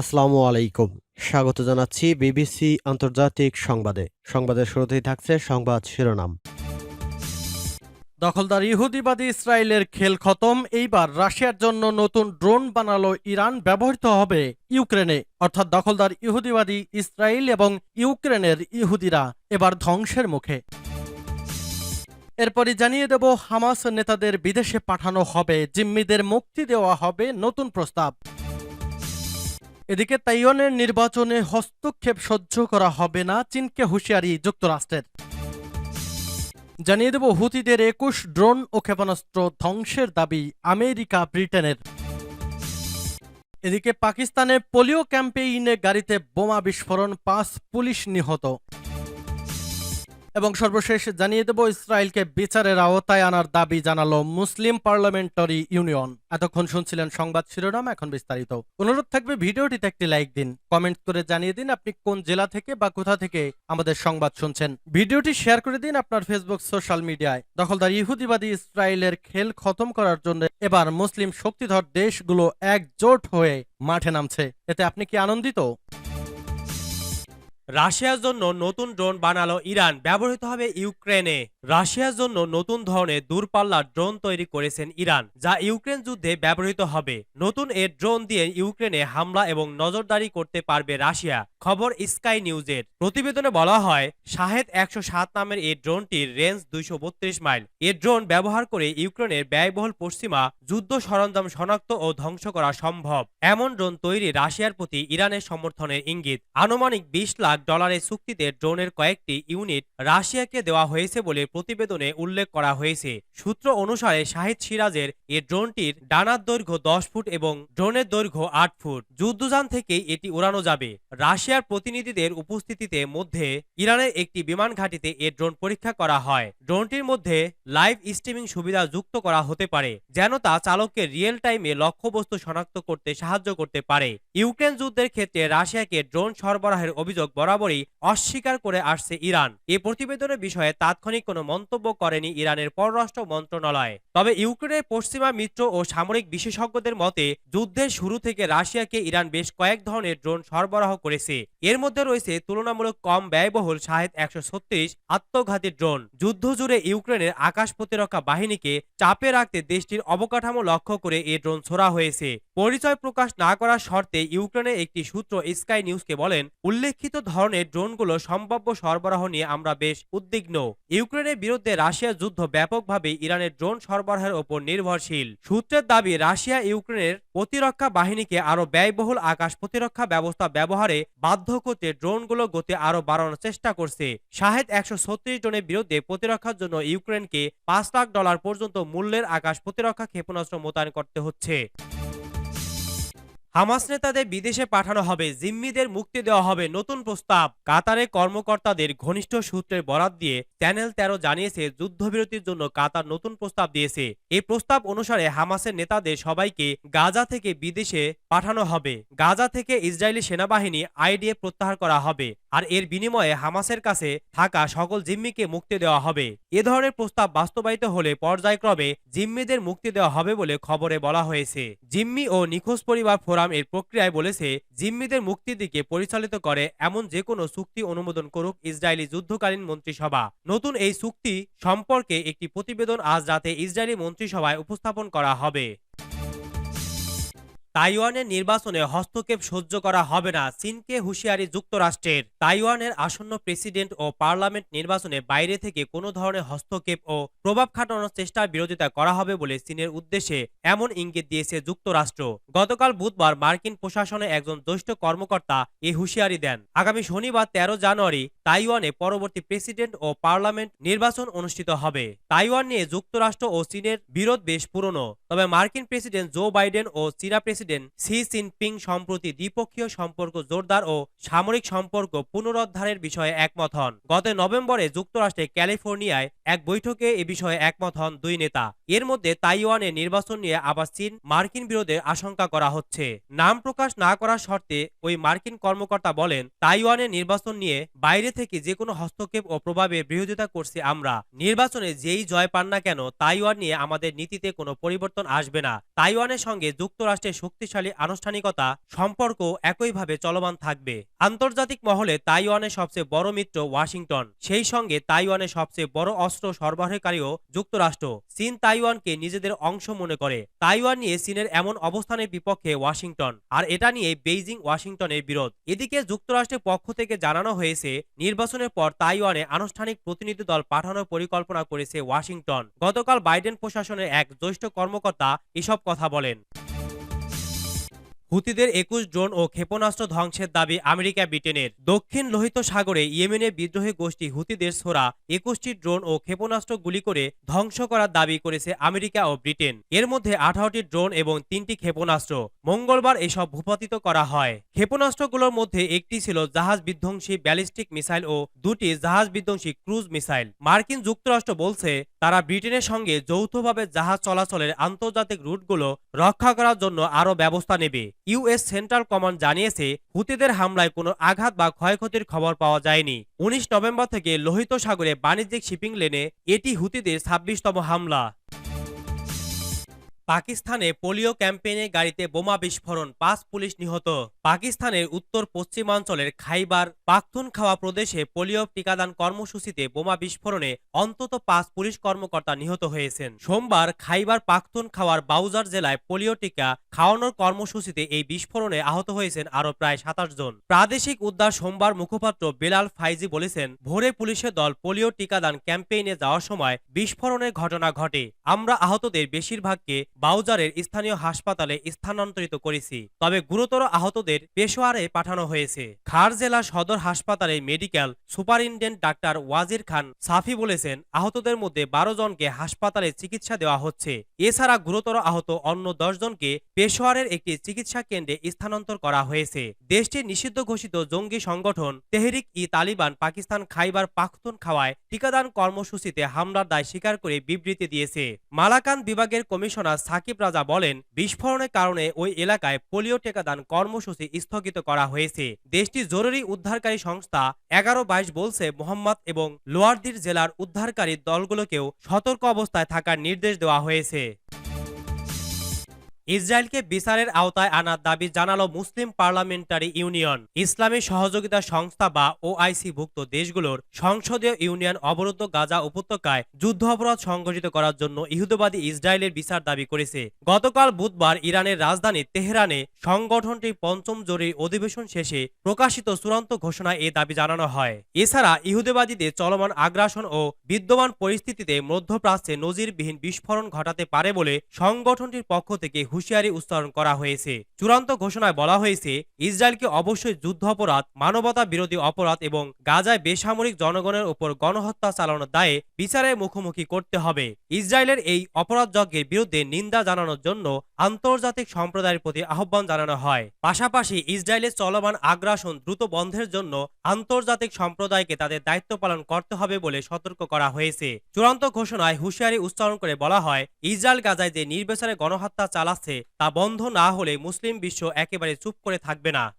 আসসালামু আলাইকুম। স্বাগত জানাচ্ছি বিবিসি আন্তর্জাতিক সংবাদে। সংবাদের শুরুতেই থাকছে সংবাদ শিরোনাম। দখলদার ইহুদিবাদী ইসরায়েলের খেল খতম, এইবার রাশিয়ার জন্য নতুন ড্রোন বানালো ইরান, ব্যবহৃত হবে ইউক্রেনে। অর্থাৎ দখলদার ইহুদিবাদী ইসরায়েল এবং ইউক্রেনের ইহুদিরা এবার ধ্বংসের মুখে। এরপরই জানিয়ে দেব, হামাস নেতাদের বিদেশে পাঠানো হবে, জিম্মিদের মুক্তি দেওয়া হবে নতুন প্রস্তাব। এদিকে তাইওয়ানের নির্বাচনে হস্তক্ষেপ সহ্য করা হবে না চীনকে হুঁশিয়ারি যুক্তরাষ্ট্রের। জানিয়ে দেব, হুতিদের একুশ ড্রোন ও ক্ষেপণাস্ত্র ধ্বংসের দাবি আমেরিকা ব্রিটেনের। এদিকে পাকিস্তানে পোলিও ক্যাম্পেইনে গাড়িতে বোমা বিস্ফোরণ, পাঁচ পুলিশ নিহত। এবং সর্বশেষ জানিয়ে দেব, ইসরায়েলকে বিচারের আওতায় আনার দাবি জানালো মুসলিম পার্লামেন্টারি ইউনিয়ন। এতক্ষণ শুনছিলেন সংবাদ শিরোনাম, এখন বিস্তারিত। অনুরোধ থাকবে ভিডিওটিতে একটি লাইক দিন, কমেন্ট করে জানিয়ে দিন আপনি কোন জেলা থেকে বা কোথা থেকে আমাদের সংবাদ শুনছেন। ভিডিওটি শেয়ার করে দিন আপনার ফেসবুক, সোশ্যাল মিডিয়ায়। দখলদার ইহুদিবাদী ইসরায়েলের খেল খতম করার জন্য এবার মুসলিম শক্তিধর দেশগুলো একজোট হয়ে মাঠে নামছে। এতে আপনি কি আনন্দিত? রাশিয়ার জন্য নতুন ড্রোন বানালো ইরান ব্যবহৃত হবে ইউক্রেনে। রাশিয়ার জন্য নতুন ধরনের দূরপাল্লার ড্রোন তৈরি করেছেন ইরান, যা ইউক্রেন যুদ্ধে ব্যবহৃত হবে। নতুন এ ড্রোন দিয়ে ইউক্রেনে হামলা এবং নজরদারি করতে পারবে রাশিয়া, খবর স্কাই নিউজের। প্রতিবেদনে বলা হয়, শাহেদ একশো সাত নামের এই ড্রোনটির রেঞ্জ দুইশো বত্রিশ মাইল। এ ড্রোন ব্যবহার করে ইউক্রেনের ব্যয়বহুল পশ্চিমা যুদ্ধ সরঞ্জাম শনাক্ত ও ধ্বংস করা সম্ভব। এমন ড্রোন তৈরি রাশিয়ার প্রতি ইরানের সমর্থনের ইঙ্গিত। আনুমানিক বিশ লাখ ডলারের চুক্তিতে ড্রোনের কয়েকটি ইউনিট রাশিয়াকে দেওয়া হয়েছে বলে প্রতিবেদনে উল্লেখ করা হয়েছে, সূত্র অনুসারে শাহিদ সিরাজের এ ড্রোনটির ডানার দৈর্ঘ্য দশ ফুট এবং ড্রোনের দৈর্ঘ্য আট ফুট। যুদ্ধযান থেকেই এটি উড়ানো যাবে। রাশিয়ার প্রতিনিধিদের উপস্থিতিতে মধ্যে ইরানের একটি বিমান ঘাঁটিতে এ ড্রোন পরীক্ষা করা হয়। ড্রোনটির মধ্যে লাইভ স্ট্রিমিং সুবিধা যুক্ত করা হতে পারে, যেন তা চালককে রিয়েল টাইমে লক্ষ্যবস্তু শনাক্ত করতে সাহায্য করতে পারে। ইউক্রেন যুদ্ধের ক্ষেত্রে রাশিয়াকে ড্রোন সরবরাহের অভিযোগ বরাবরই অস্বীকার করে আসছে ইরান। এ প্রতিবেদনের বিষয়ে তাৎক্ষণিক কোনো মন্তব্য করেনি ইরানের পররাষ্ট্র মন্ত্রণালয়। তবে ইউক্রেনের পশ্চিমা মিত্র ও সামরিক বিশেষজ্ঞদের মতে, যুদ্ধের শুরু থেকে রাশিয়াকে ইরান বেশ কয়েক ধরনের ড্রোন সরবরাহ করেছে। এর মধ্যে রয়েছে তুলনামূলক কম ব্যয়বহুল শাহেদ একশো ছত্রিশ আত্মঘাতী ড্রোন। যুদ্ধ জুড়ে ইউক্রেনের আকাশ প্রতিরক্ষা বাহিনীকে চাপে রাখতে দেশটির অবকাঠামো লক্ষ্য করে এ ড্রোন ছোড়া হয়েছে। পরিচয় প্রকাশ না করার শর্তে ইউক্রেনের একটি সূত্র স্কাই নিউজকে বলেন, উল্লেখিত ধরনের ড্রোনগুলো সম্ভাব্য সরবরাহ নিয়ে আমরা বেশ উদ্বিগ্ন। ইউক্রেনের বিরুদ্ধে রাশিয়ার যুদ্ধ ব্যাপকভাবে ইরানের ড্রোন সরবরাহের ওপর নির্ভরশীল। সূত্রের দাবি, রাশিয়া ইউক্রেনের প্রতিরক্ষা বাহিনীকে আরও ব্যয়বহুল আকাশ প্রতিরক্ষা ব্যবস্থা ব্যবহারে বাধ্য করতে ড্রোনগুলো গতি আরও বাড়ানোর চেষ্টা করছে। শাহেদ একশো ছত্রিশ জনের বিরুদ্ধে প্রতিরক্ষার জন্য ইউক্রেনকে পাঁচ লাখ ডলার পর্যন্ত মূল্যের আকাশ প্রতিরক্ষা ক্ষেপণাস্ত্র মোতায়েন করতে হচ্ছে। হামাস নেতাদের বিদেশে পাঠানো হবে, জিম্মিদের মুক্তি দেওয়া হবে, নতুন প্রস্তাব। কাতারে কর্মকর্তাদের ঘনিষ্ঠ সূত্রের বরাত দিয়ে চ্যানেল তেরো জানিয়েছে, যুদ্ধবিরতির জন্য কাতার নতুন প্রস্তাব দিয়েছে। এই প্রস্তাব অনুসারে হামাসের নেতাদের সবাইকে গাজা থেকে বিদেশে পাঠানো হবে। গাজা থেকে ইসরায়েলি সেনাবাহিনী আইডিএ প্রত্যাহার করা হবে। আর এর বিনিময়ে হামাসের কাছে থাকা সকল জিম্মিকে মুক্তি দেওয়া হবে। এ ধরনের প্রস্তাব বাস্তবায়িত হলে পর্যায়ক্রমে জিম্মিদের মুক্তি দেওয়া হবে বলে খবরে বলা হয়েছে। জিম্মি ও নিখোঁজ পরিবার ফোরাম এর প্রক্রিয়ায় বলেছে, জিম্মিদের মুক্তির দিকে পরিচালিত করে এমন যে কোনো চুক্তি অনুমোদন করুক ইসরায়েলি যুদ্ধকালীন মন্ত্রিসভা। নতুন এই চুক্তি সম্পর্কে একটি প্রতিবেদন আজ রাতে ইসরায়েলি মন্ত্রিসভায় উপস্থাপন করা হবে। তাইওয়ানের নির্বাচনে হস্তক্ষেপ সহ্য করা হবে না চীনকে হুঁশিয়ারি যুক্তরাষ্ট্রের। তাইওয়ানের আসন্ন প্রেসিডেন্ট ও পার্লামেন্ট নির্বাচনে বাইরে থেকে কোনো ধরনের হস্তক্ষেপ ও প্রভাব খাটানোর চেষ্টার বিরোধিতা করা হবে বলে চীনের উদ্দেশ্যে এমন ইঙ্গিত দিয়েছে যুক্তরাষ্ট্র। গতকাল বুধবার মার্কিন প্রশাসনে একজন জ্যেষ্ঠ কর্মকর্তা এ হুঁশিয়ারি দেন। আগামী শনিবার তেরো জানুয়ারি তাইওয়ানে পরবর্তী প্রেসিডেন্ট ও পার্লামেন্ট নির্বাচন অনুষ্ঠিত হবে। তাইওয়ান নিয়ে যুক্তরাষ্ট্র ও চীনের বিরোধ বেশ পুরনো। তবে মার্কিন প্রেসিডেন্ট জো বাইডেন ও চীনা প্রেসিডেন্ট সি জিনপিং সম্প্রতি দ্বিপক্ষীয় সম্পর্ক জোরদার ও সামরিক সম্পর্ক পুনরুদ্ধারের বিষয়ে একমত হন। গত নভেম্বরে যুক্তরাষ্ট্রে ক্যালিফোর্নিয়ায় এক বৈঠকে এ বিষয়ে একমত হন দুই নেতা। এর মধ্যে তাইওয়ানে নির্বাচন নিয়ে আবার চীন মার্কিন বিরোধের আশঙ্কা করা হচ্ছে। নাম প্রকাশ না করার শর্তে ওই মার্কিন কর্মকর্তা বলেন তাইওয়ানের নির্বাচন নিয়ে বাইরে থেকে যে কোনো হস্তক্ষেপ ও প্রভাবে বিরোধিতা করছি আমরা। নির্বাচনে যেই জয় পান না কেন, তাইওয়ান নিয়ে আমাদের নীতিতে কোনো পরিবর্তন আসবে না। তাইওয়ানের সঙ্গে যুক্তরাষ্ট্রের শক্তিশালী আনুষ্ঠানিকতা, সম্পর্ক একইভাবে চলমান থাকবে। আন্তর্জাতিক মহলে তাইওয়ানের সবচেয়ে বড় মিত্র ওয়াশিংটন। সেই সঙ্গে তাইওয়ানের সবচেয়ে বড় অস্ত্র সরবরাহকারীও যুক্তরাষ্ট্র। চীন তাইওয়ানকে নিজেদের অংশ মনে করে। তাইওয়ান নিয়ে চীনের এমন অবস্থানের বিপক্ষে ওয়াশিংটন। আর এটা নিয়ে বেইজিং ওয়াশিংটনের বিরোধ। এদিকে যুক্তরাষ্ট্রের পক্ষ থেকে জানানো হয়েছে, নির্বাচনের পর তাইওয়ানে আনুষ্ঠানিক প্রতিনিধি দল পাঠানোর পরিকল্পনা করেছে ওয়াশিংটন। গতকাল বাইডেন প্রশাসনের এক জ্যেষ্ঠ কর্মকর্তা এসব কথা বলেন। হুতিদের একুশ ড্রোন ও ক্ষেপণাস্ত্র ধ্বংসের দাবি আমেরিকা ব্রিটেনের। দক্ষিণ লোহিত সাগরে ইয়েমেনের বিদ্রোহী গোষ্ঠী হুতিদের ছোড়া একুশটি ড্রোন ও ক্ষেপণাস্ত্র গুলি করে ধ্বংস করার দাবি করেছে আমেরিকা ও ব্রিটেন। এর মধ্যে আঠারোটি ড্রোন এবং তিনটি ক্ষেপণাস্ত্র। মঙ্গলবার এসব ভূপাতিত করা হয়। ক্ষেপণাস্ত্রগুলোর মধ্যে একটি ছিল জাহাজ বিধ্বংসী ব্যালিস্টিক মিসাইল ও দুটি জাহাজ বিধ্বংসী ক্রুজ মিসাইল। মার্কিন যুক্তরাষ্ট্র বলছে, তারা ব্রিটেনের সঙ্গে যৌথভাবে জাহাজ চলাচলের আন্তর্জাতিক রুটগুলো রক্ষা করার জন্য আরও ব্যবস্থা নেবে। ইউএস সেন্ট্রাল কমান্ড জানিয়েছে, হুতিদের হামলায় কোনো আঘাত বা ক্ষয়ক্ষতির খবর পাওয়া যায়নি। উনিশ নভেম্বর থেকে লোহিত সাগরে বাণিজ্যিক শিপিং লেনে এটি হুতিদের ছাব্বিশতম হামলা। পাকিস্তানে পোলিও ক্যাম্পেইনে গাড়িতে বোমা বিস্ফোরণ, পাঁচ পুলিশ নিহত। পাকিস্তানের উত্তর পশ্চিমাঞ্চলের খাইবার, পাখতুনখাওয়া প্রদেশে পোলিও টিকাদান কর্মসূচিতে বোমা বিস্ফোরণে অন্তত পাঁচ পুলিশ কর্মকর্তা নিহত হয়েছেন। সোমবার খাইবার, পাখতুনখাওয়ার বাউজার জেলায় পোলিও টিকা খাওয়ানোর কর্মসূচিতে এই বিস্ফোরণে আহত হয়েছেন আরও প্রায় সাতাশ জন। প্রাদেশিক উদ্ধার সোমবার মুখপাত্র বেলাল ফাইজি বলেছেন, ভোরে পুলিশের দল পোলিও টিকাদান ক্যাম্পেইনে যাওয়ার সময় বিস্ফোরণের ঘটনা ঘটে। আমরা আহতদের বেশিরভাগকে বাউজারের স্থানীয় হাসপাতালে স্থানান্তরিত করেছি, তবে গুরুতর আহতদের পেশোয়ারে পাঠানো হয়েছে। খার জেলা সদর হাসপাতালে medical superintendent doctor Wazir Khan Safi বলেছেন, আহতদের মধ্যে বারো জনকে হাসপাতালে চিকিৎসা দেওয়া হচ্ছে। এছাড়া গুরুতর আহত অন্য দশ জনকে পেশোয়ারের একটি চিকিৎসা কেন্দ্রে স্থানান্তর করা হয়েছে। দেশটির নিষিদ্ধ ঘোষিত জঙ্গি সংগঠন তেহরিক ই তালিবান পাকিস্তান খাইবার পাখতুন খাওয়ায় টিকাদান কর্মসূচিতে হামলার দায় স্বীকার করে বিবৃতি দিয়েছে। মালাকান বিভাগের কমিশনার সাকিব রাজা বলেন, বিস্ফোরণের কারণে ওই এলাকায় পোলিও টিকাদান কর্মসূচি স্থগিত করা হয়েছে। দেশটির জরুরি উদ্ধারকারী সংস্থা এগারো বাইশ বলছে মোহাম্মদ এবং লোয়ারদির জেলার উদ্ধারকারী দলগুলোকেও সতর্ক অবস্থায় থাকার নির্দেশ দেওয়া হয়েছে। ইসরায়েলকে বিচারের আওতায় আনার দাবি জানালো মুসলিম পার্লামেন্টারি ইউনিয়ন। ইসলামী সহযোগিতা সংস্থা বা ওআইসি ভুক্ত দেশগুলোর সংসদীয় ইউনিয়ন অবরুদ্ধ গাজা উপত্যকায় যুদ্ধ অপরাধ সংঘটিত করার জন্য ইহুদবাদী ইসরায়েলের বিচার দাবি করেছে। গতকাল বুধবার ইরানের রাজধানী তেহরানে সংগঠনটির পঞ্চম জরুরি অধিবেশন শেষে প্রকাশিত চূড়ান্ত ঘোষণায় এ দাবি জানানো হয়। এছাড়া ইহুদিবাদীদের চলমান আগ্রাসন ও বিদ্যমান পরিস্থিতিতে মধ্যপ্রাচ্যে নজিরবিহীন বিস্ফোরণ ঘটাতে পারে বলে সংগঠনটির পক্ষ থেকে হুঁশিয়ারি উচ্চারণ করা হয়েছে। চূড়ান্ত ঘোষণায় বলা হয়েছে, ইসরায়েলকে অবশ্যই যুদ্ধ অপরাধ মানবতা বিরোধী অপরাধ এবং গাজায় বেসামরিক জনগণের উপর গণহত্যা চালানোর দায়ে বিচারের মুখোমুখি করতে হবে। ইসরায়েলের এই অপরাধযজ্ঞের বিরুদ্ধে নিন্দা জানানোর জন্য আন্তর্জাতিক সম্প্রদায়ের প্রতি আহ্বান জানানো হয়। পাশাপাশি ইসরায়েলের চলমান আগ্রাসন দ্রুত বন্ধের জন্য আন্তর্জাতিক সম্প্রদায়কে তাদের দায়িত্ব পালন করতে হবে বলে সতর্ক করা হয়েছে। চূড়ান্ত ঘোষণায় হুঁশিয়ারি উচ্চারণ করে বলা হয় ইসরায়েল গাজায় যে নির্বিচারে গণহত্যা চালাচ্ছে তা বন্ধ না হলে মুসলিম বিশ্ব একেবারে চুপ করে থাকবে না।